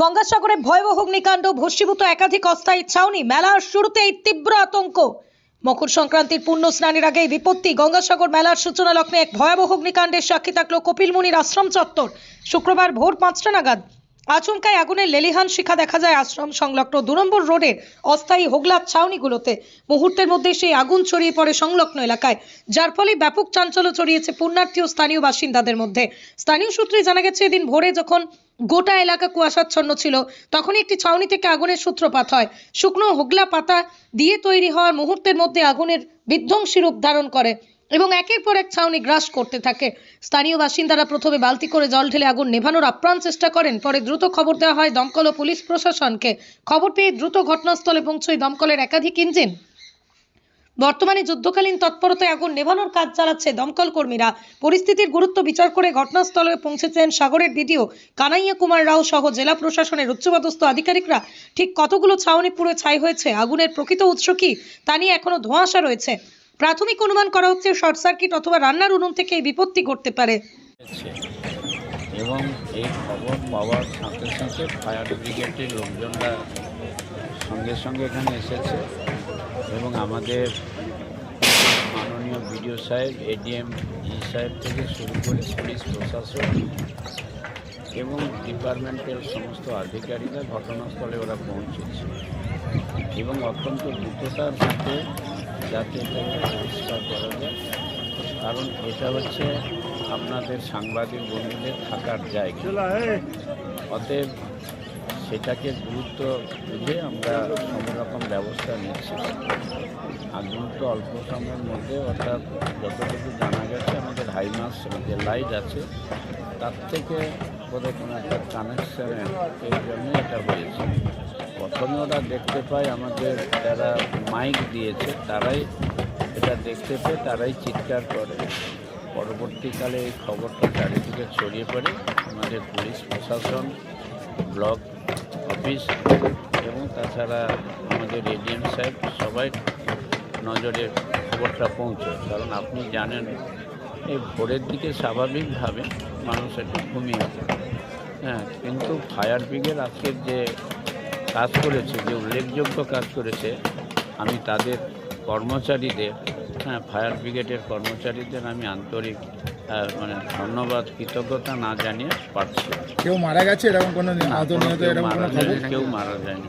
গঙ্গাসাগরে ভয়াবহ অগ্নিকাণ্ড, ভস্মীভূত একাধিক অস্থায়ী ছাউনি, মেলার শুরুতেই তীব্র আতঙ্ক। মকর সংক্রান্তির পূর্ণ স্নানের আগে বিপত্তি, গঙ্গাসাগর মেলার সূচনা লগ্নে এক ভয়াবহ অগ্নিকাণ্ডের সাক্ষী থাকল কপিলমুনির আশ্রম চত্বর। শুক্রবার ভোর পাঁচটা নাগাদ আচমকায় আগুনের লেলিহান শিখা দেখা যায় আশ্রম সংলগ্ন দু নম্বর রোডের অস্থায়ী হোগলার ছাউনিগুলোতে। মুহূর্তের মধ্যে সেই আগুন ছড়িয়ে পড়ে সংলগ্ন এলাকায়। যার ফলে ব্যাপক চাঞ্চল্য ছড়িয়েছে পুণ্যার্থী ও স্থানীয় বাসিন্দাদের মধ্যে। স্থানীয় সূত্রে জানা গেছে, এদিন ভোরে যখন গোটা এলাকা কুয়াশাচ্ছন্ন ছিল। তখনই একটি ছাউনি থেকে আগুনের সূত্রপাত হয়। শুকনো হোগলা পাতা দিয়ে তৈরি হওয়ার মুহূর্তের মধ্যে আগুনের বিধ্বংসী রূপ ধারণ করে এবং একের পর এক ছাউনি গ্রাস করতে থাকে। স্থানীয় বাসিন্দারা প্রথমে বালতি করে জল ঢেলে আগুন নেভানোর আপ্রাণ চেষ্টা করেন, পরে দ্রুত খবর দেওয়া হয় দমকল ও পুলিশ প্রশাসনকে। খবর পেয়ে দ্রুত ঘটনাস্থলে পৌঁছয় দমকলের একাধিক ইঞ্জিন। বর্তমানে যুদ্ধকালীন তৎপরতায় আগুন নেভানোর কাজ চালাচ্ছে দমকল কর্মীরা। পরিস্থিতির গুরুত্ব বিচার করে ঘটনাস্থলে পৌঁছেছেন সাগরের বিডিও কানাইয়া কুমার রাও সহ জেলা প্রশাসনের উচ্চপদস্থ আধিকারিকরা। ঠিক কতগুলো ছাউনি পুরো ছাই হয়েছে? আগুনের প্রকৃত উৎস কি? তা নিয়ে এখনও ধোঁয়াশা রয়েছে। প্রাথমিক অনুমান করা হচ্ছে শর্ট সার্কিট অথবা রান্নার উনুন থেকে এই বিপত্তি ঘটতে পারে। এবং এই খবর পাওয়ার সাথে সাথে ফায়ার ব্রিগেডের লোকজনরা সঙ্গে সঙ্গে এখানে এসেছে। আমাদের মাননীয় বিডিও সাহেব এডিএম ই সাহেব থেকে শুরু করে পুলিশ প্রশাসন এবং ডিপার্টমেন্টের সমস্ত আধিকারিকরা ঘটনাস্থলে ওরা পৌঁছেছে এবং অত্যন্ত দ্রুততার সাথে যাতে পরিষ্কার করা যায়। কারণ এটা হচ্ছে আপনাদের সাংবাদিক বন্ধুদের থাকার জায়গা। অতএব সেটাকে গুরুত্ব বুঝে আমরা রকম ব্যবস্থা নিচ্ছি। আর গুরুত্ব অল্প সময়ের মধ্যে অর্থাৎ যতটুকু জানা গেছে, আমাদের হাইমাস যে লাইট আছে, তার থেকে বোধহয় কোনো একটা কানেকশনের এই জন্য এটা হয়েছে। প্রথমে ওরা দেখতে পায় আমাদের যারা মাইক দিয়েছে, তারাই এটা দেখতে পেয়ে তারাই চিৎকার করে। পরবর্তীকালে এই খবরটা চারিদিকে ছড়িয়ে পড়ে। আমাদের পুলিশ প্রশাসন, ব্লক অফিস এবং তাছাড়া আমাদের এডিএম সাহেব সবাই নজরে খবরটা পৌঁছয়। কারণ আপনি জানেন, এই ভোরের দিকে স্বাভাবিকভাবে মানুষ একটু ঘুমিয়ে হ্যাঁ কিন্তু ফায়ার ব্রিগেড আজকের যে কাজ করেছে, যে উল্লেখযোগ্য কাজ করেছে, আমি তাদের কর্মচারীদের হ্যাঁ ফায়ার ব্রিগেডের কর্মচারীদের আমি আন্তরিক মানে ধন্যবাদ কৃতজ্ঞতা না জানিয়ে পারছি কেউ মারা গেছে এরকম কোনো কেউ মারা যায়নি।